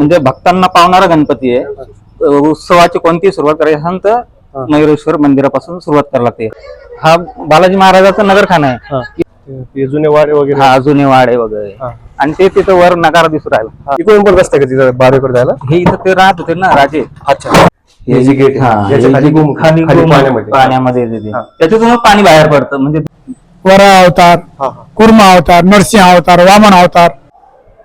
म्हणजे भक्तांना पावणारा गणपती आहे. उत्सवाची कोणती सुरुवात करायची असेल तर. मयुरेश्वर मंदिरापासून सुरुवात करावी लागते. हा बालाजी महाराजाचा नगरखाना आहे. हा. ते जुने वाडे वगैरे. हा जुने वाडे वगैरे. हा. आणि ते तिथं वर नगारा दिसू राहिला. इकडून पण रस्ता का तिथं बारेकडे जायला? हे इथं ते राहत होते ना राजे. अच्छा. हे जे गेट हा, याच्या हे खाली जे गुम- खाली खाली गुम- पाण्यामध्ये. पाण्यामध्ये येते ते. त्याच्यातून पाणी बाहेर पडतं. म्हणजे वरा अवतार हा हा. कुर्मा अवतार नरसिंह अवतार वामन अवतार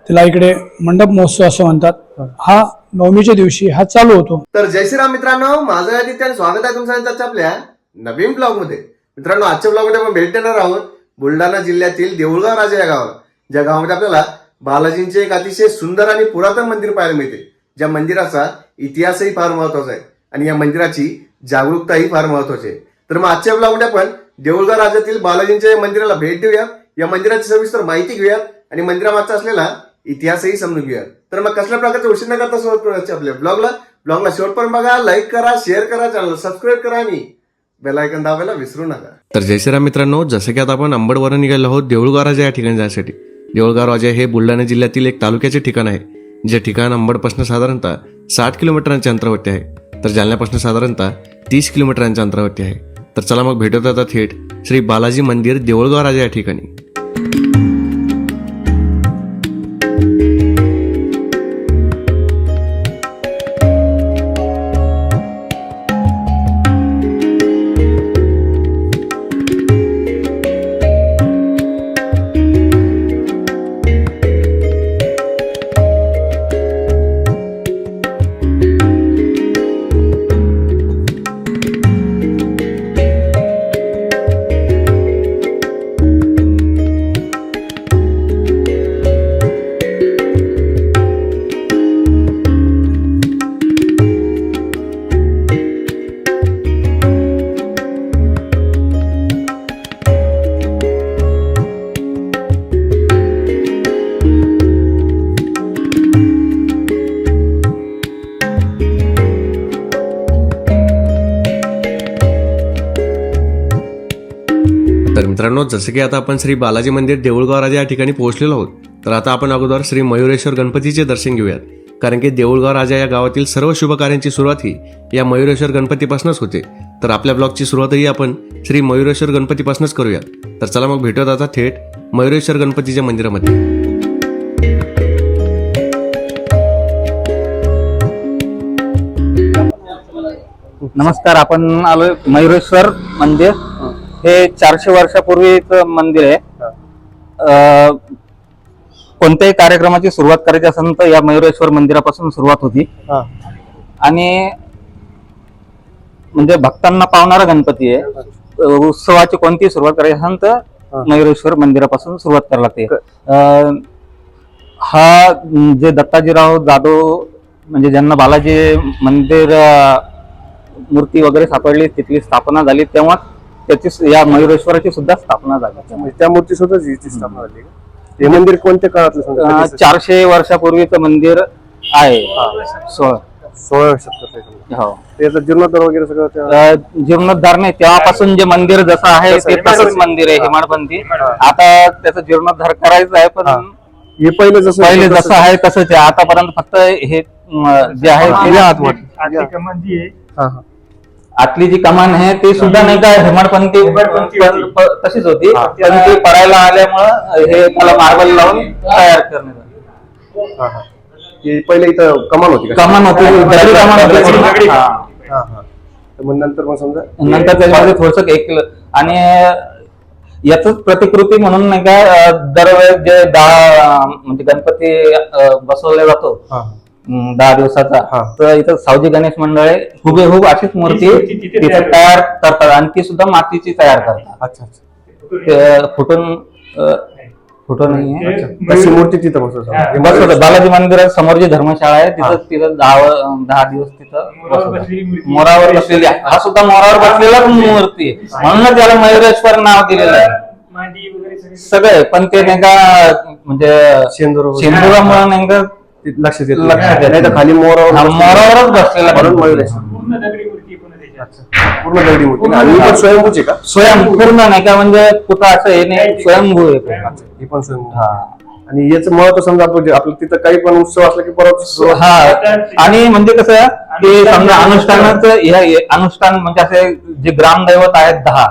त्याला इकडे मंडप महोत्सव असं म्हणतात. हा नवमीच्या दिवशी हा चालू होतो. तर जय श्रीराम मित्रांनो माझं या स्वागत आहे तुमचं आपल्या नवीन ब्लॉगमध्ये. मित्रांनो आजच्या ब्लॉगमध्ये आपण भेट देणार आहोत बुलढाणा जिल्ह्यातील देऊळगाव राजा या गावाला. ज्या गावामध्ये आपल्याला बालाजींचे एक अतिशय सुंदर आणि पुरातन मंदिर पाहायला मिळते. ज्या मंदिराचा इतिहासही फार महत्त्वाचा आहे आणि या मंदिराची जागरूकताही फार महत्वाची आहे. तर मग आजच्या ब्लॉगमध्ये आपण देऊळगाव राज्यातील बालाजींच्या या मंदिराला भेट देऊया. या मंदिराची सविस्तर माहिती घेऊया आणि मंदिरामागचा असलेला इतिहासही समजून घेऊया. तर मग कसल्या प्रकारचे उशीर न करता सुरुवात आपल्या ब्लॉगला ब्लॉगला शेवटपर्यंत बघा लाईक करा शेअर करा चॅनल सबस्क्राईब करा आणि बेलायकन दाबायला विसरू नका. तर जयश्रीराम मित्रांनो जसं की आता आपण अंबडवरून निघालो आहोत देऊळगाव राजा या ठिकाणी जाण्यासाठी. देऊळगाव राजा हे बुलढाणा जिल्ह्यातील एक तालुक्याचे ठिकाण आहे जे ठिकाण अंबडपासून साधारणतः साठ किलोमीटरांच्या अंतरावरती आहे. तर जालन्यापासून साधारणतः तीस किलोमीटरांच्या अंतरावरती आहे. तर चला मग भेटत आता थेट श्री बालाजी मंदिर देऊळगाव राजा या ठिकाणी. तर मित्रांनो जसं की आता आपण श्री बालाजी मंदिर देऊळगाव राजा या ठिकाणी पोहोचलेलो आहोत तर आता आपण अगोदर श्री मयुरेश्वर गणपतीचे दर्शन घेऊयात. कारण की देऊळगाव राजा या गावातील सर्व शुभकार्यांची सुरुवात ही या मयुरेश्वर गणपतीपासूनच होते. तर आपल्या ब्लॉगची सुरुवातही आपण श्री मयुरेश्वर गणपतीपासूनच करूयात. तर चला मग भेटूयात आता थेट मयुरेश्वर गणपतीच्या मंदिरामध्ये. नमस्कार आपण आलोय मयुरेश्वर मंदिर. हे चारशे वर्षापूर्वीचं मंदिर आहे. कोणत्याही कार्यक्रमाची सुरुवात करायची असेल तर या मयुरेश्वर मंदिरापासून सुरुवात होती. आणि म्हणजे भक्तांना पावणारा गणपती आहे. उत्सवाची कोणती सुरुवात करायची असेल तर. मयुरेश्वर मंदिरापासून सुरुवात करावी लागते. अ, हा जे दत्ताजीराव जाधव म्हणजे ज्यांना बालाजी मंदिर मूर्ती वगैरे सापडली तिथली स्थापना झाली तेव्हा त्याची या मयुरेश्वराची सुद्धा स्थापना झाली म्हणजे त्या मूर्ती स्वतःच हिची स्थापना झाली का? हे मंदिर कोणत्या काळातलं सांगता? अ, कधीचं? चारशे वर्षापूर्वीचं मंदिर आहे सोळा सोळाव्या शतकात आहे समजा. हो त्याचं जीर्णोद्धार वगैरे सगळं त्या- अ, जीर्णोद्धार नाही तेव्हापासून जे मंदिर जसं आहे ते. तसंच मंदिर आहे हेमाडपंथी आता त्याचा जीर्णोद्धार करायचा आहे पण हा. पहिले जसं पहिले जसं आहे तसंच आहे आतापर्यंत फक्त हे जे आहे ते. हा हा आतली जी कमान आहे ती सुद्धा नाही का हेमाडपंथी तशीच होती. पण ती पडायला आल्यामुळं हे त्याला मार्बल लावून तयार करण्यात आलं. पहिले इथं कमान होती का? कमान होती. दगडी कमान होती. हा. हा हा. तर मग नंतर मग समजा नंतर त्याच्यामध्ये थोडस एक किलो आणि याच प्रतिकृती म्हणून नाही का अं, दरवेळेस जे दहा म्हणजे गणपती अं, बसवला जातो हा. दहा दिवसाचा. हा. तर इथं सावजी गणेश मंडळ आहे हुबेहूब अशीच मूर्ती तिथे तयार करतात. आणि ती सुद्धा मातीची तयार करतात. अच्छा फुटून तशी मूर्ती तिथं बसवतात. बस होतं बालाजी मंदिरात समोर जी धर्मशाळा आहे हा. तिथं तिथं दहा दहा दिवस तिथं बसवतात. मोरावर बसलेली आहे. हा सुद्धा मोरावर बसलेला मूर्ती आहे. म्हणूनच त्याला मयुरेश्वर नाव दिलेलं आहे. सगळे पण ते नाही का म्हणजे. सिंधुरामुळे नाही का ते लक्षात येत लक्षात येत नाही. तर खाली मोरावर मोरावरच बसलेला म्हणून गणपती. मयुरेश्वर पूर्ण दगडी मूर्ती आणि ही पण स्वयंभूची का? स्वयं पूर्ण नाही का म्हणजे कुठं असं हे नाही स्वयंभू आहे पूर्ण. ही पण स्वयंभू. हा. आणि याचं महत्त्व समजा आपण आपलं तिथं काही पण उत्सव असला की परत हा. आणि म्हणजे कसं की समजा अनुष्ठानाचं हे हे अनुष्ठान म्हणजे असे जे ग्रामदैवत आहेत दहा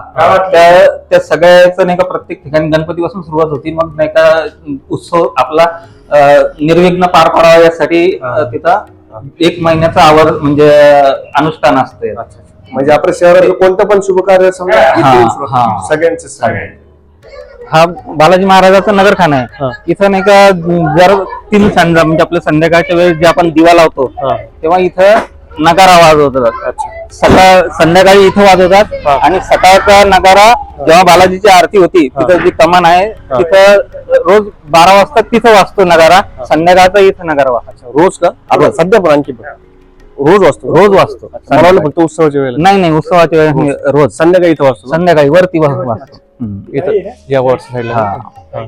त्या त्या सगळ्याचं नाही का प्रत्येक ठिकाणी गणपतीपासून सुरुवात होती मग नाही का उत्सव आपला निर्विघ्न पार पडावा यासाठी तिथं एक महिन्याचं आवर म्हणजे अनुष्ठान असते म्हणजे आपल्या शहरातलं कोणतं पण शुभ कार्य समजा. सगळ्यांचे सगळे हा बालाजी महाराजाचं नगरखाना आहे. इथं नाही का जर तीन संध्या म्हणजे आपल्या संध्याकाळच्या वेळेस जे आपण दिवा लावतो तेव्हा इथं नगारा वाजवतात. सकाळ संध्याकाळी इथं वाजवतात आणि सकाळचा नगारा जेव्हा बालाजीची आरती होती तिथं जी कमान आहे तिथं रोज बारा वाजता तिथं वाजतो नगारा संध्याकाळचा इथं नगारा वाजतो. रोज का? आपण सध्या पण आणखी पण. रोज वाचतो रोज वाजतो. मला वाटलं फक्त उत्सवाच्या वेळेला. नाही नाही उत्सवाच्या वेळेस रोज. संध्याकाळी इथं वाचतो संध्याकाळी वरती वाज- वाजतो. इथं या वरच्या साईडला हा.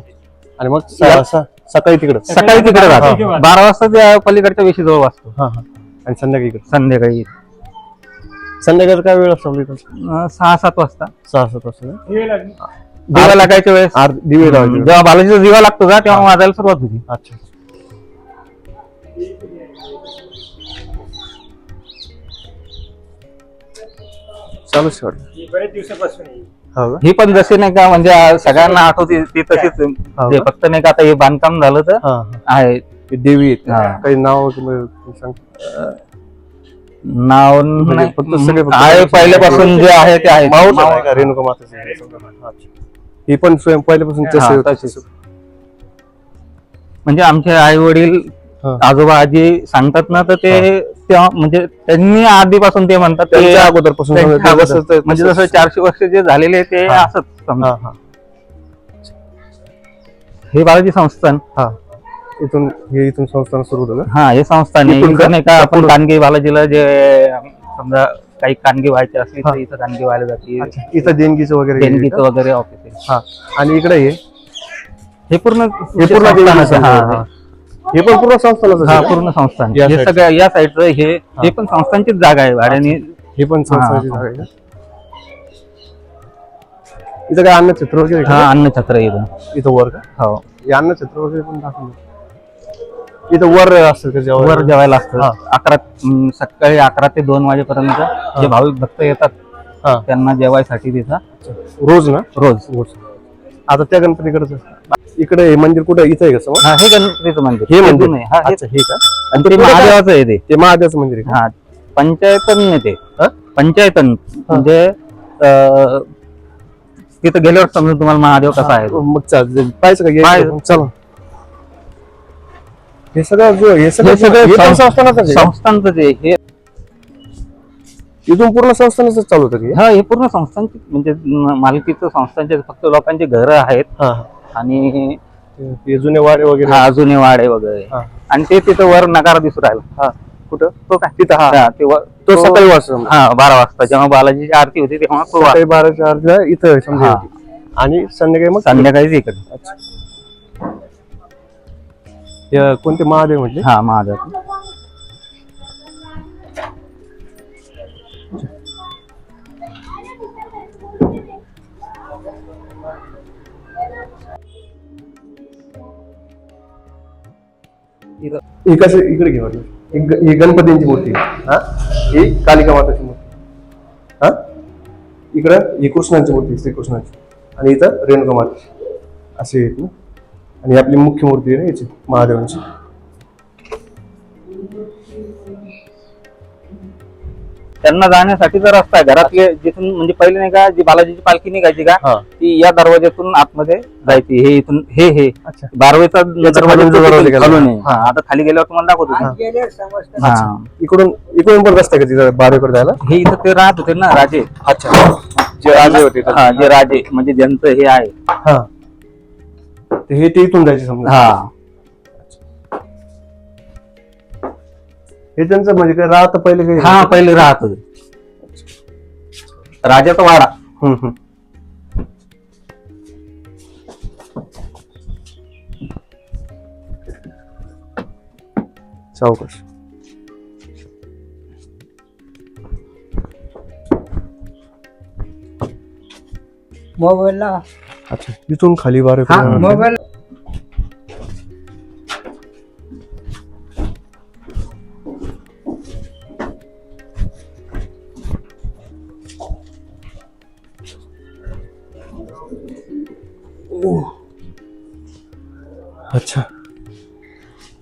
आणि मग स- स- सकाळी तिकडं. सकाळी तिकडे जातो बारा वाजता त्या पलीकडच्या वेशीजवळ वाजतो हा हा. आणि संध्याकाळी इकडं. संध्याकाळी संध्याकाळी काय वेळ असतो आपल्या इथं अं, सहा सात वाजता. सहा सात वाजता ना? दिवा लागायच्या वेळेस? आर- दिवे लावायचे जेव्हा बालाजीचा दिवा लागतो का तेव्हा वाजायला सुरुवात होती. अच्छा. चालू शेवट बरेच दिवसापासून आहे. हो ही पण जशी नाही का म्हणजे सगळ्यांना आठवते ती तशीच हो ते का? फक्त नाही का आता हे बांधकाम झालं तर हा हा आहे ते देवी आहेत हा. काही नाव नाव म्हणजे नाही. फक्त सगळे फक्त- आहे पहिल्यापासून जे आहे ते आहे का रेणुका माताची. ही पण स्वयं पहिल्यापासून हा. तशीच. म्हणजे आमचे आई वडील हा. आजोबा आजी सांगतात ना तर ते म्हणजे त्यांनी आधीपासून ते म्हणतात ते- त्यांच्या अगोदरपासून त्यांच्या अगोदर. म्हणजे जसं चारशे वर्ष जे झालेले ते हा. असंच समजा. हा हा. हे बालाजी संस्थान. हा. इथून हे इथून संस्थान सुरू का हा हे संस्थान आहे. इथून इथं का? नाही का आपण कानगी बालाजीला जे समजा काही कानगी व्हायचे असली हा. तर इथं कानगी व्हायला जाते. अच्छा. इथं देणगीचं वगैरे देणगीचं वगैरे ऑफिस आहे. हा. आणि इकडे हे? हे पूर्ण हे पूर्ण संस्थानाचं, हा, हा. हे पण पूर्ण संस्थानाचं हा? पूर्ण संस्थान. या हे साईडचं. सगळं या साईडचं हे हे पण संस्थांचीच जागा आहे भाड्याने. हे पण संस्थानाची. जागा आहे का इथं काय अन्नछत्र वगैरे आहे हा का? अन्नछत्र इथं. इथं वर का? हो. हे अन्नछत्र वगैरे पण दाखवलं. इथं वर असतं का जेव्हा वर जेवायला असतं. हा. अकरा सकाळी अकरा ते दोन वाजेपर्यंत जे भाविक भक्त येतात हा. त्यांना जेवायसाठी तिथं. रोज ना? रोज. रोज. आता त्या गणपतीकडेच. इकडे हे मंदिर कुठे इथं आहे का समोर? हा हे गणपतीचं मंदिर. हे मंदिर. आहे. हा, हे- अच्छा हे का? आणि ते महादेवाचं आहे ते. ते महादेवाचं मंदिर आहे का? हा पंचायतन आहे ते. हा? पंचायतन. म्हणजे अं, तिथं गेल्यावर समजा तुम्हाला महादेव कसा आहे तो. मग चाल पाहायचं का? पाहायचं. चला. हे सगळं जो हे सगळं हे सगळं हे पण सं- संस्थानाचं आहे का? संस्थांचं ते हे इथून पूर्ण संस्थानाच चालू होतं की? हा हे पूर्ण संस्थांची म्हणजे म- मालकीचं संस्थांचे फक्त लोकांची घरं आहेत. हा. आणि हे जुने वाडे वगैरे? हा जुने वाडे वगैरे. हा. आणि ते तिथं वर नगारा दिसू राहिला. हा. कुठं? तो काय? तिथं हा. हा, ते वर- तो तो- सकाळी वाजता हा बारा वाजता. जेव्हा बालाजीची आरती होती तेव्हा तो सकाळी बाराच्या अर्ध्या इथं समजा हा. होती. आणि संध्याकाळी मग संध्याकाळीच इकडे. हे कोणते महादेव म्हटले? हा महादेव. ही इकडे घे ही ग- ही गणपतींची मूर्ती. हा? ही कालिका माताची मूर्ती. हा? इकडं ही कृष्णांची मूर्ती श्रीकृष्णाची. आणि इथं रेणुका माताची. अशी आहेत ना? आणि आपली मुख्य मूर्ती आहे ना याची महादेवांची. त्यांना जाण्यासाठीचा रस्ता आहे घरातले जिथून म्हणजे पहिले नाही का जी बालाजीची पालखी निघायची का ती या दरवाज्यातून आतमध्ये जायची. हे इथून हे हे. बारवेचा आता खाली गेल्यावर तुम्हाला दाखवतो हा. हा इकडून इकडून पण रस्ता का तिथं बारेकडे जायला? हे इथं ते राहत होते ना राजे. अच्छा. जे राजे होते. हा जे राजे म्हणजे ज्यांचं हे आहे. हा. ते हे ते इथून जायचे समजा. हा. हे त्यांचं म्हणजे काय राहत पहिले काही? हा पहिले राहत. होते राजाचा वाडा. हम्म, हम्म. सावकाश. मोबाईलला. अच्छा इथून खाली बारे हा मोबाईल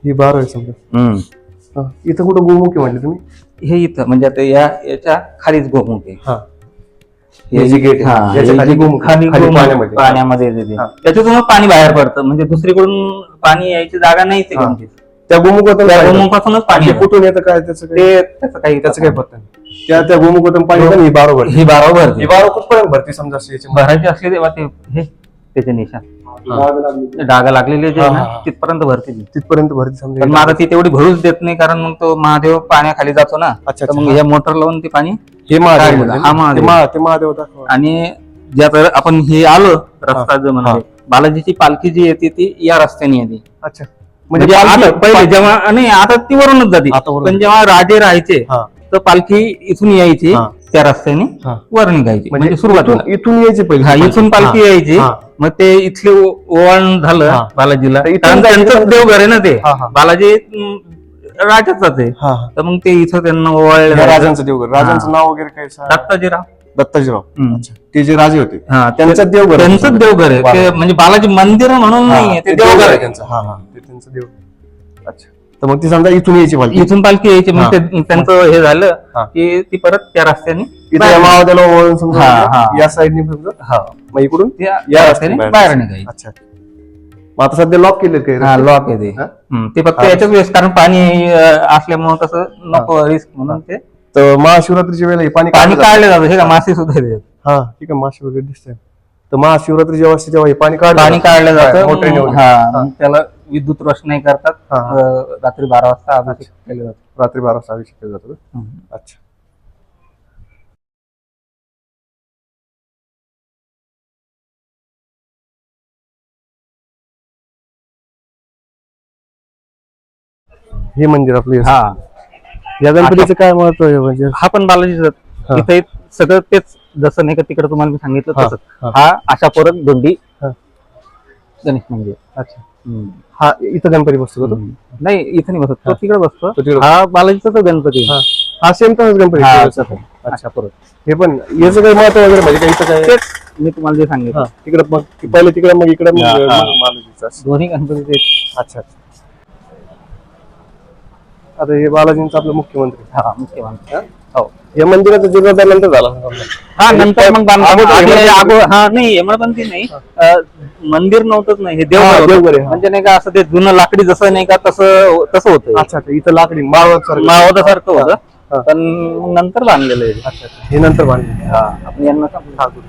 ही बार आहे समजा हम्म. हा. इथं कुठं गोमुखी म्हणले तुम्ही हे इथं म्हणजे आता या याच्या खालीच गोमुख आहे हा हे हे जे gate आहे, हा, याच्या हे खाली जे गोमुख आहे, खाली खाली गोमुख पाण्यामध्ये. पाण्यामध्ये येते ते. हा. त्याच्यातून पाणी बाहेर पडतं म्हणजे दुसरीकडून पाणी यायची जागा नाही ते हा. त्या गोमुखातून त्या काय येतं? गोमुखातूनच पाणी ते येतं. कुठून येतं काय त्याचं काही ते त्याचं काही त्याचं काही पत्ता नाही त्या त्या गोमुखातून पाणी येतं ही बारो भरते ही बारा भरते ही बारो कुठपर्यंत भरते समजा? भरायची असली तेव्हा ते हे त्याचे निशाण डाग लागली. डागा लागलेले जे आहे ना. तिथपर्यंत भरते ती. तिथपर्यंत भरते समजा पण मग आता ती तेवढी भरूच देत नाही कारण मग तो महादेव पाण्याखाली जातो ना अच्छा, तर मग अच्छा. हे मोटर लावून ते पाणी हे महादेव काढलं. म्हणजे हा ना? महादेव. ते महा- ते महादेव दाखवा आणि ज्यात आपण हे आलो रस्ता जो म्हणजे बालाजीची पालखी जी येते ती या रस्त्याने येते अच्छा म्हणजे म्हणजे आता पालखी- पहिले जेव्हा नाही आता ती वरूनच जाते आता वरून. पण जेव्हा राजे राहायचे हा. तर पालखी इथून यायची हा. त्या रस्त्याने हा. वर निघायची. म्हणजे सुरुवातीला. इथून- इथून यायचे पहिले हा इथून पालखी हा. यायची. हा. मग ते इथले ओ- ओवाळण झालं. बालाजीला. तर इथून कारण जायचं त्यांचं देवघर आहे ना ते. हा, हा. बालाजी अं, राजाचाच आहे हा हा. तर मग ते इथं त्यांना ओवाळले. राजांचं देवघर. राजांचं. नाव वगैरे काय? सांग? दत्ताजीराव. दत्ताजीराव. हम्म. अच्छा. ते जे राजे होते. हा त्यांचं देवघर आहे. त्यांचं देवघर आहे. ते म्हणजे बालाजी मंदिर म्हणून नाहीये ते ते देवघर आहे त्यांचं. हा हा. ते त्यांचं देवघर अच्छा. तर मग ती समजा इथून यायची पालखी इथून पालखी यायची. मग ते- त्यांचं हे झालं. की ती परत त्या रस्त्याने इथे बाहेर ओळून समजा हा, हा. या साईडने समजा हा. मग इकडून त्या या रस्त्याने रस्त्याने बाहेर निघायची अच्छा मग आता सध्या लॉक केले काही हा? लॉक आहे ते हा? हम्म, ते फक्त. याच्याच वेळेस कारण पाणी अं, असल्यामुळं कसं नको रिस्क म्हणून ते तर महाशिवरात्रीच्या वेळेला हे पाणी पाणी काढलं जातं. काढलं जातं हे का मासे सुद्धा. हा ठीक आहे माशी वगैरे दिसतंय तर महाशिवरात्री जेव्हा असते तेव्हा हे पाणी काढलं पाणी. काढलं जातं मोटरीने मग- वगैरे. हा मग त्याला विद्युत रोषणाई करतात हा, हा. अं, रात्री बारा वाजता अभिषेक केले जातो रात्री बारा वाजता अभिषेक केला जातो का? हम्म. अच्छा हे मंदिर आपलं हे. हा या गणपतीचं काय महत्त्व आहे म्हणजे हा पण बालाजीच हा. सगळं तेच जसं नाही का तिकडे तुम्हाला मी सांगितलं हा, तसंच हा. हा आशा परत दोंडी हा. गणेश मंदिर अच्छा. हा इथं गणपती बसतो का तो? नाही इथे नाही बसत तो हा. तिकडे बसतो तो तिकडे हा बालाजीचा तो गणपती हा हा सेम तसंच गणपती हा. तसं. आशा परत हे पण याचं काही महत्त्व वगैरे म्हणजे काही इथं काय तेच मी तुम्हाला जे सांगितलं हा तिकडे मग पहिले तिकडे मग इकडे मग हा, हा. मग बालाजीचं असं. दोन्ही गणपती अच्छा अच्छा आता हे बालाजींचं आपलं मुख्यमंत्री हा मुख्यमंत्री हो या मंदिराचा जीर्णोद्धार नंतर झाला. हा नंतर मग बांधकाम. आधी हा नाही नाही. अं, मंदिर नव्हतंच नाही हे हा, देवघर होतं. देवघर आहे, हा. म्हणजे नाही का असं ते जुनं लाकडी जसं नाही का तसं तसं होतं अच्छा अच्छा इथं लाकडी माळवत सारखं मावदासारखं हा. होतं. पण मग नंतर बांधलेलं आहे. अच्छा अच्छा. हे नंतर बांधले हा आपण यांना सांगू.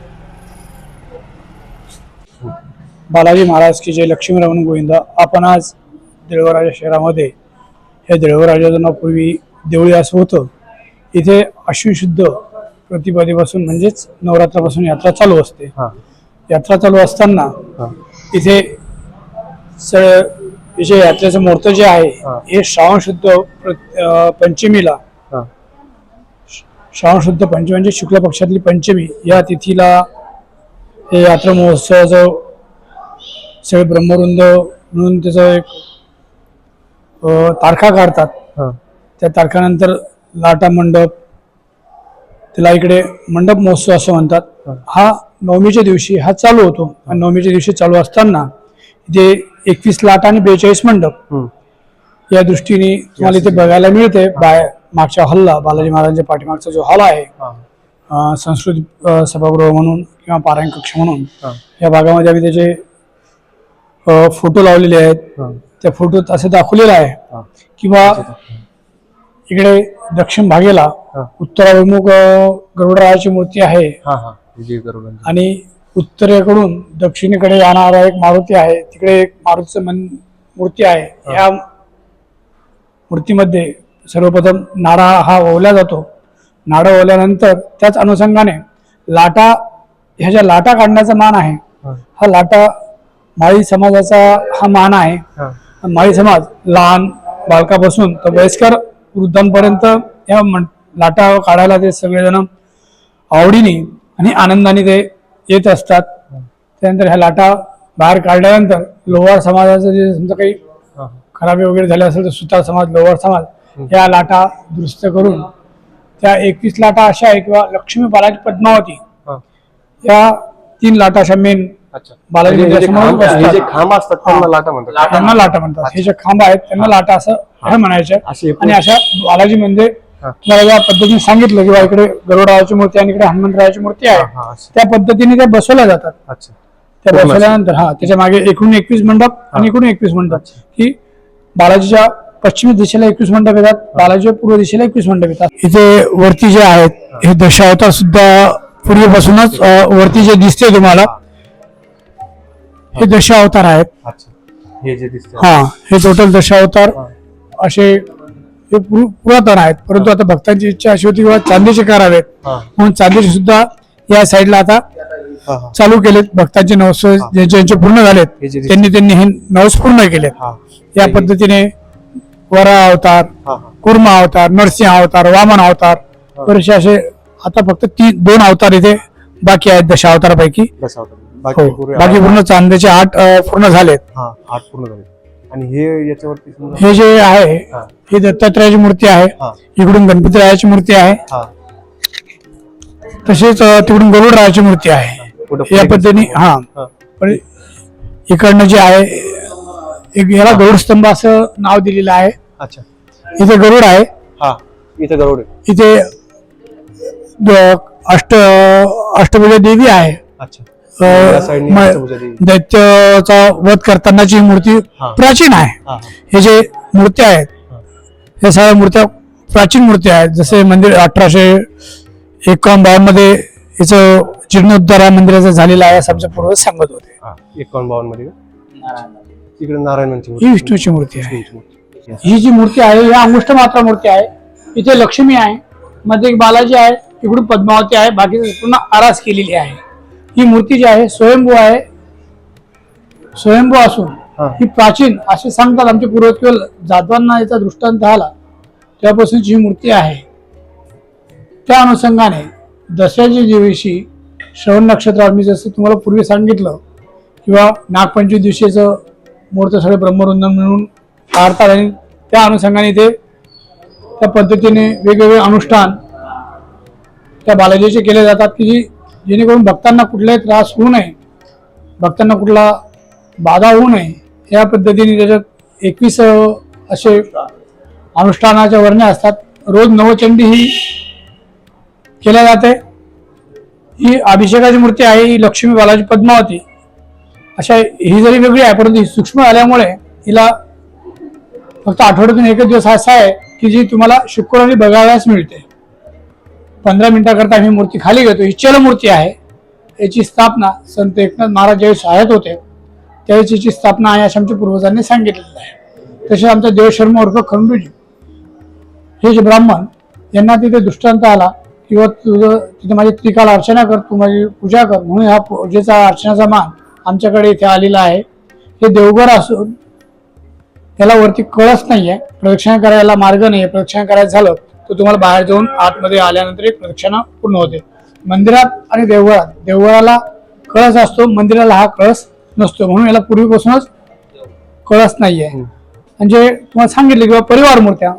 बालाजी महाराज की जय लक्ष्मीरमण गोविंदा. आपण आज देळवराजा शहरामध्ये हे देळवराजाचं नाव पूर्वी देवळी असं होतं. इथे अश्विशुद्ध प्रतिपदेपासून म्हणजेच नवरात्रापासून यात्रा चालू असते. हा. यात्रा चालू असताना इथे स जे यात्रेचं मुहूर्त जे आहे हा. श्रावण शुद्ध पंचमीला श्रावण शुद्ध पंचमी म्हणजे शुक्ल पक्षातली पंचमी या तिथीला हे यात्रा महोत्सवाचं सगळे ब्रह्मवृंद म्हणून त्याचं एक तारखा काढतात. त्या तारखानंतर लाटा मंडप त्याला इकडे मंडप महोत्सव असं म्हणतात. हा नवमीच्या दिवशी हा चालू होतो. आणि नवमीच्या दिवशी चालू असताना इथे एकवीस लाटा आणि बेचाळीस मंडप. या दृष्टीने तुम्हाला इथे बघायला मिळते. बाय मागच्या हॉलला बालाजी महाराजांच्या पाठीमागचा जो हॉल आहे संस्कृत सभागृह म्हणून किंवा पारायण कक्ष म्हणून या भागामध्ये आम्ही त्याचे फोटो लावलेले आहेत. त्या फोटोत असं दाखवलेलं आहे किंवा इकडे दक्षिण भागेला. उत्तराभिमुख गरुडरायाची मूर्ती आहे. आणि उत्तरेकडून दक्षिणेकडे जाणारा एक मारुती आहे. तिकडे एक मारुतीचं मन मूर्ती आहे. या मूर्तीमध्ये सर्वप्रथम नाडा हा ओवला जातो. नाडा ओवल्यानंतर त्याच अनुषंगाने लाटा ह्या ज्या लाटा काढण्याचा मान आहे हा. लाटा माळी समाजाचा हा मान आहे. माळी समाज लहान बालकापासून तर वयस्कर वृद्धांपर्यंत या लाटा काढायला ते सगळेजण आवडीने आणि आनंदाने ते येत असतात त्यानंतर ह्या लाटा बाहेर काढल्यानंतर लोवार समाजाचं जे समजा काही खराबी वगैरे झाले असेल तर सुतार समाज लोवार समाज या लाटा दुरुस्त करून त्या एकवीस लाटा अशा आहे किंवा लक्ष्मी बालाजी पद्मावती. या तीन लाटा अशा मेन बालाजी म्हणजे हे जे खांब- हे जे बसतात. खांब असतात त्यांना लाटा म्हणतात. त्यांना लाटा म्हणतात. हे जे खांब आहेत त्यांना लाटा असं हे. म्हणायचं. आणि अशा बालाजी मंदिर हा. तुम्हाला या पद्धतीने सांगितलं किंवा इकडे गरुडाची मूर्ती आणि इकडे हनुमंतरायाची मूर्ती आहे. त्या पद्धतीने त्या बसवल्या जातात. अच्छा. त्या बसवल्यानंतर हा त्याच्यामागे एकूण एकवीस मंडप आणि एकूण एकवीस मंडप. ही बालाजीच्या पश्चिमी दिशेला एकवीस मंडप येतात बालाजीच्या पूर्व दिशेला एकवीस मंडप येतात. इथे वरती जे आहेत हे. दशावतार सुद्धा पूर्वीपासूनच वरती जे दिसते तुम्हाला हे दशावतार आहेत. अच्छा. हे जे दिसते हा हे टोटल दशावतार असे हे पुर- पुरातन आहेत. परंतु आता भक्तांची इच्छा अशी होती किंवा चांदीचे करावेत. हा. म्हणून चांदीचे सुद्धा या साईडला आता हा हा. चालू केलेत. भक्तांचे नवस ज्यांचे ज्यांचे पूर्ण झालेत हे जे. त्यांनी त्यांनी हे नवस पूर्ण केलेत. हा. या पद्धतीने वरा अवतार हा हा. कुर्मा अवतार नरसिंह अवतार वामन अवतार बरेचसे असे आता फक्त तीन दोन अवतार इथे बाकी आहेत दशा अवतारापैकी बस आवडतं. बाकी हो. पूर्ण बाकी पूर्ण चांदीचे आठ अं, पूर्ण झालेत. हा आठ पूर्ण झाले आणि हे याच्यावरती समजा हे जे आहे हा. ही दत्तात्रयाची मूर्ती आहे. हा. इकडून गणपतीरायाची मूर्ती आहे. हा. तसेच अं, तिकडून गरुडरायाची मूर्ती आहे. या पुढे पद्धतीने हा. हा. पण इकडनं जे आहे एक याला गरुड स्तंभ असं नाव दिलेलं आहे. अच्छा. इथे गरुड आहे. हा इथे गरुड आहे. इथे द- अष्ट अष्टभुजा देवी आहे. अच्छा. दैत्याचा वध करतानाची मूर्ती. प्राचीन आहे हा जे मूर्त्या आहेत हे. सगळ्या मूर्त्या प्राचीन मूर्त्या आहेत. जसे मंदिर अठराशे एकावन्न बावन्नमध्ये याचं जीर्णोद्धार या मंदिराचा झालेला आहे असं आमचे पूर्वज सांगत होते. हा एकावन्न बावन्नमध्ये? तिकडे नारायणांची ही मूर्ती विष्णूची मूर्ती आहे. मूर्ती. ही जी मूर्ती आहे ही अंगुष्ठ मात्रा मूर्ती आहे. इथे लक्ष्मी आहे मध्ये एक बालाजी आहे इकडून पद्मावती आहे बाकी पूर्ण आरास केलेली आहे. ही मूर्ती जी आहे स्वयंभू आहे. स्वयंभू असून हा. प्राचीन असे सांगतात आमचे पूर्वज किंवा जाधवांना याचा दृष्टांत आला. तेव्हापासूनची ही मूर्ती आहे. त्या अनुषंगाने दसऱ्याच्या दिवशी श्रवण नक्षत्रावर मी जसं तुम्हाला पूर्वी सांगितलं किंवा नागपंचमी दिवशीचं मुहूर्त सगळे ब्रह्मवृंदन म्हणून काढतात आणि त्या अनुषंगाने ते त्या पद्धतीने वेगवेगळे अनुष्ठान त्या बालाजीचे केले जातात की जी जेणेकरून भक्तांना कुठलाही त्रास होऊ नये भक्तांना कुठला बाधा होऊ नये या पद्धतीने त्याच्यात एकवीस असे अनुष्ठानाच्या वर्ण्या असतात. रोज नवचंडी ही केल्या जाते. ही अभिषेकाची मूर्ती आहे ही लक्ष्मी बालाजी पद्मावती. अशा ही जरी वेगळी आहे परंतु ही सूक्ष्म आल्यामुळे हिला फक्त आठवड्यातून एकच दिवस असा आहे की जी तुम्हाला शुक्रवारी बघायलाच मिळते. पंधरा मिनिटाकरता आम्ही मूर्ती खाली घेतो. ही चलमूर्ती आहे. याची स्थापना संत एकनाथ महाराज ज्यावेळी शाळेत होते त्यावेळेस याची स्थापना आहे असे आमच्या पूर्वजांनी सांगितलेलं आहे. तसेच आमचा देवशर्मा उर्फ खंडूजी हे जे ब्राह्मण यांना तिथे दृष्टांत आला किंवा तुझं तिथे माझी त्रिकाल अर्चना कर तू माझी पूजा कर. म्हणून हा पूजेचा अर्चनाचा मान आमच्याकडे इथे आलेला आहे. हे देवघर असून त्याला वरती कळस आहे प्रदक्षिणा करायला मार्ग नाही आहे प्रदक्षिणा करायचं झालं तर तुम्हाला बाहेर जाऊन आतमध्ये आल्यानंतर एक प्रदक्षिणा पूर्ण होते. मंदिरात आणि देवघरात देवघराला कळस असतो मंदिराला हा कळस नसतो. म्हणून याला पूर्वीपासूनच कळस नाहीये. म्हणजे तुम्हाला सांगितलं किंवा परिवार मूर्त्या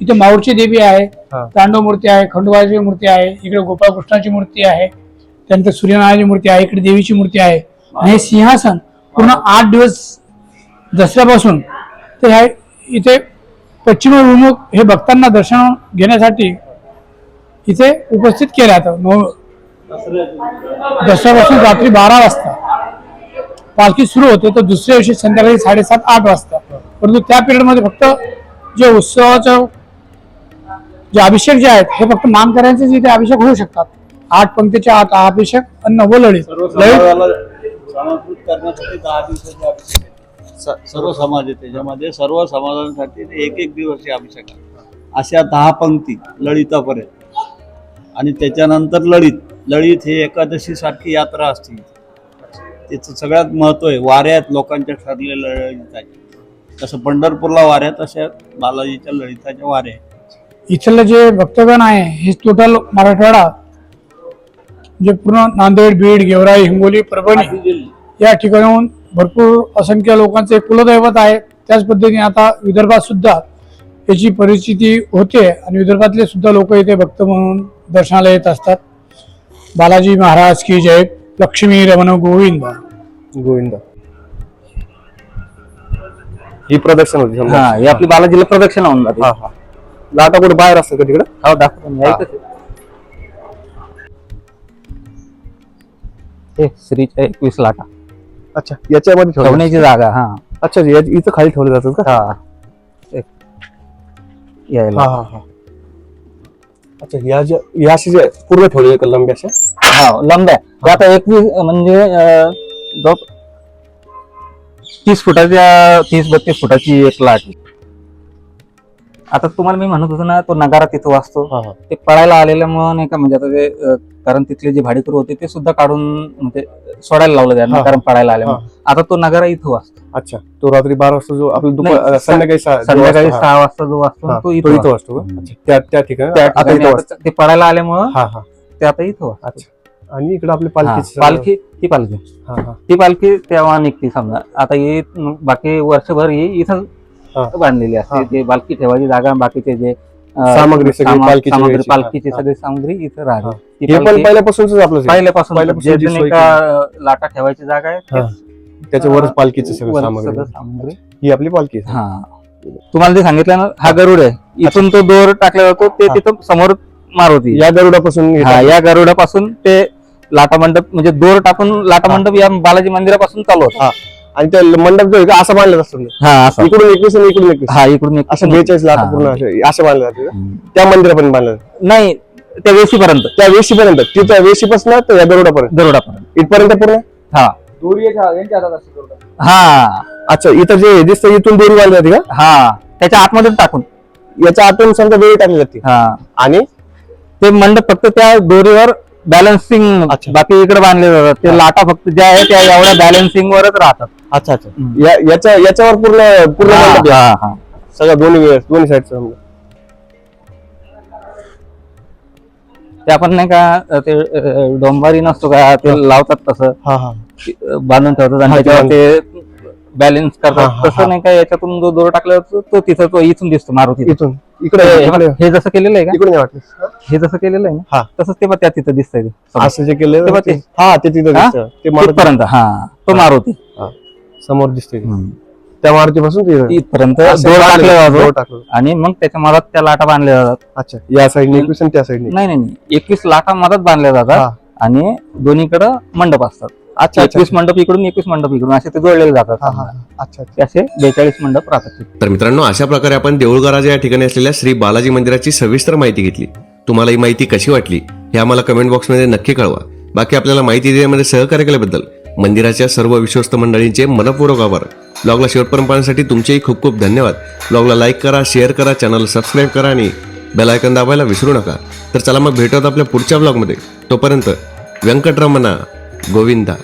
इथे माऊरची देवी आहे. तांडव मूर्ती आहे खंडोबाची मूर्ती आहे इकडे गोपाळकृष्णाची मूर्ती आहे त्यानंतर सूर्यनारायणाची मूर्ती आहे इकडे देवीची मूर्ती आहे. आणि हे सिंहासन पूर्ण आठ दिवस दसऱ्यापासून ते ह्या इथे पश्चिमविमुख हे भक्तांना दर्शन घेण्यासाठी इथे उपस्थित केलं जातं नऊ दसऱ्यापासून रात्री बारा वाजता. पालखी सुरू होते तर दुसऱ्या दिवशी संध्याकाळी साडेसात आठ वाजता. परंतु त्या पिरियडमध्ये फक्त जे उत्सवाचं जे अभिषेक जे आहेत हे फक्त मानकऱ्यांचेच इथे अभिषेक होऊ शकतात. आठ पंक्तीच्या आठ अभिषेक अन्न व लढीत सर्व समाज आहे त्याच्यामध्ये सर्व समाजांसाठी एक एक दिवसाचे अभिषेक आहे. अशा दहा पंक्ती ललितापर्यंत. आणि त्याच्यानंतर ललित. ललित हे एकादशी सारखी यात्रा असते. त्याचं सगळ्यात महत्त्व आहे वाऱ्यात लोकांच्या ठरलेल्या ललित आहे तसं पंढरपूरला वाऱ्या तशा बालाजीच्या ललिताच्या वाऱ्या इथलं जे भक्तगण आहे हे टोटल मराठवाडा जे पूर्ण नांदेड बीड गेवराई हिंगोली परभणी या ठिकाणाहून भरपूर असंख्य लोकांचे कुलदैवत आहे त्याच पद्धतीने आता विदर्भात सुद्धा याची परिस्थिती होते आणि विदर्भातले सुद्धा लोक इथे भक्त म्हणून दर्शनाला येत असतात. बालाजी महाराज की जय. लक्ष्मी रमण गोविंद. गोविंदा. ही प्रदर्शन होती समजा. हा ही आपली बालाजीला प्रदक्षिणा होऊन जाते. हा हा. लाटा कुठे बाहेर असतात का तिकडे? हो दाखवतो मी. हा. आहे. हे श्रीच्या एकवीस लाटा. अच्छा याच्यामध्ये ठेवलं ठेवण्याची जागा हा. अच्छा या- इथं खाली ठेवले जातात का? हा. एक. यायला. हा हा हा. अच्छा या ज्या या अशी जे पूर्ण ठेवले का लंब्या अशा हा लंब्या. हे. आता एकवीस म्हणजे अं, जवळ- तीस फुटाच्या तीस बत्तीस फुटाची एक लाट. आता तुम्हाला मी म्हणत होतो ना तो नगारा तिथं वाचतो. ते पळायला आलेल्यामुळं नाही का म्हणजे आता ते अं, कारण तिथले जे भाडेकरू होते ते सुद्धा काढून म्हणजे सोडायला लावलं त्यांना हा. कारण पळायला आल्यामुळे आता तो नगारा इथं वाचतो. अच्छा. तो रात्री बारा वाजता जो आपला दुपार नाही, अं, संध्याकाळी सहा जो संध्याकाळी वाजता, सहा वाजता जो वाचतो हा, तो तो इथं इथं वाचतो. वाजतो का? अच्छा. त्या त्या ठिकाणी त्या आता ठिकाणी इथं आता ते पळायला आल्यामुळं. हा हा. ते आता इथं वाचतो. अच्छा. आणि इकडे आपली हा, पालखी पालखी ती पालखी. हा हा. ती पालखी तेव्हा निघते समजा. आता ही बाकी वर्षभर ही इथं. बांधलेली असते. ते पालखी ठेवायची जागा बाकीचे जे सामग्री सामग्री. पालखीची. सगळी सामग्री इथं. राहते. पहिल्यापासून पहिल्यापासून जे जी लाटा ठेवायची जागा आहे त्याच्यावरच पालखीचं सामग्री ही आपली पालखी. हा तुम्हाला जे सांगितलं ना हा गरुड आहे इथून तो दोर टाकला जातो ते. तिथं समोर मारुती या गरुडापासून या गरुडापासून ते लाटा मंडप म्हणजे दोर टाकून लाटा मंडप या बालाजी मंदिरापासून चालू होता. आणि त्या मंडप जो आहे का असा बांधला असतो हा असं. इकडून एकवीस आणि इकडून एकवीस. हा इकडून एक असं बेचाळीस लाख. पूर्ण असे असे बांधले जाते का? हम्म. त्या मंदिरापर्यंत बांधलं जातं. नाही त्या वेशीपर्यंत. त्या वेशीपर्यंत. तिथं वेशीपासून तर या गरुडापर्यंत. गरुडापर्यंत. इथपर्यंत पूर्ण? हा. हा. अच्छा इथं जे दिसतं इथून दोरी बांधली जाते का? हा. त्याच्या आतमध्ये टाकून. याच्या आतून समजा दोरी टाकली जाते. हा. आणि? ते मंडप फक्त त्या दोरीवर बॅलन्सिंग अच्छा. बाकी इकडे बांधले जातात. ते लाटा फक्त ज्या आहे त्या एवढ्या बॅलन्सिंग वरच राहतात. अच्छा अच्छा. या- याच्या याच्यावर पूर्ण पूर्ण हा, मंडप. हा, हा. सगळं दोन्ही वेळेस दोन्ही साईडचं समजा ते आपण नाही का ते अं, डोंबारी नसतो का ते लावतात तसं. हा हा. ते बांधून ठेवतात आणि त्याच्यावर ते बॅलन्स हा, करतात. हा, हा. तसं नाही का याच्यातून जो दोर टाकला जातो तो तिथं तो इथून दिसतो मारुती इथून. इकडे इकडे. हे जसं केलेलं आहे का? इकडे नाही वाटलं हे? जसं केलेलं आहे हा. ना तसंच ते पण त्या तिथं दिसतंय ते. असं जे केलं ते बघ ते. हा ते तिथं हा? दिसतं. ते मारुती. तिथपर्यंत हा. तो मारुती. समोर दिसतोय. त्या मारुतीपासून ते इथपर्यंत असं दोर बांधलं टाकले जातं, जातो दोर टाकलं. आणि मग त्याच्या मधात त्या लाटा बांधल्या जातात. अच्छा या साईडने एकवीस आणि त्या साईडने नाही नाही नाही. एकवीस लाटा मधात बांधल्या हा. जातात आणि दोन्हीकडं मंडप असतात. अच्छा अच्छा. एकवीस मंडप इकडून एकवीस मंडप इकडून असे ते जोडलेले हा जातात हा. अच्छा असे बेचाळीस मंडप राहतात. तिथे. तर मित्रांनो अशा प्रकारे आपण देऊळगाराजा या ठिकाणी असलेल्या श्री बालाजी मंदिराची सविस्तर माहिती घेतली. तुम्हाला ही माहिती कशी वाटली हे आम्हाला कमेंट बॉक्समध्ये नक्की कळवा. बाकी आपल्याला माहिती देण्यामध्ये सहकार्य केल्याबद्दल मंदिराच्या सर्व विश्वस्त मंडळींचे मनपूर्वक आभार. ब्लॉगला शेवटपर्यंत पाहण्यासाठी तुमचेही खूप खूप धन्यवाद. ब्लॉगला लाईक करा शेअर करा चॅनल सबस्क्राईब करा आणि बेलायकन दाबायला विसरू नका. तर चला मग भेटत आपल्या पुढच्या ब्लॉगमध्ये. तोपर्यंत व्यंकटरमणा गोविंदा.